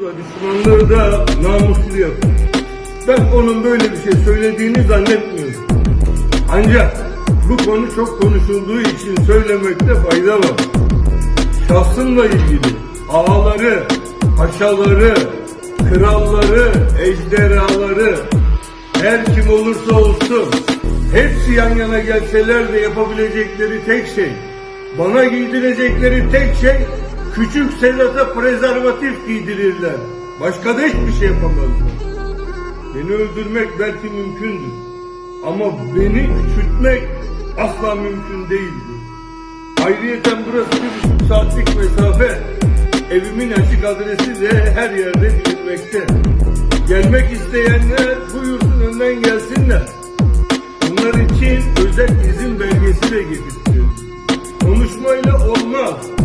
da düşmanlığı da namuslu yapar. Ben onun böyle bir şey söylediğini zannetmiyorum. Ancak bu konu çok konuşulduğu için söylemekte fayda var. Şahsımla ilgili ağaları, paşaları, kralları, ejderhaları, her kim olursa olsun hepsi yan yana gelseler de yapabilecekleri tek şey, bana giydirecekleri tek şey küçük Sedat'a prezervatif giydirirler. Başka da hiçbir şey yapamazlar. Beni öldürmek belki mümkündür. Ama beni küçültmek asla mümkün değildir. Ayrıyeten burası bir buçuk saatlik mesafe. Evimin açık adresi de her yerde bilinmekte. Gelmek isteyenler bu yurdun önden gelsinler. Bunlar için özel izin belgesi de getirsin. Konuşmayla olmaz.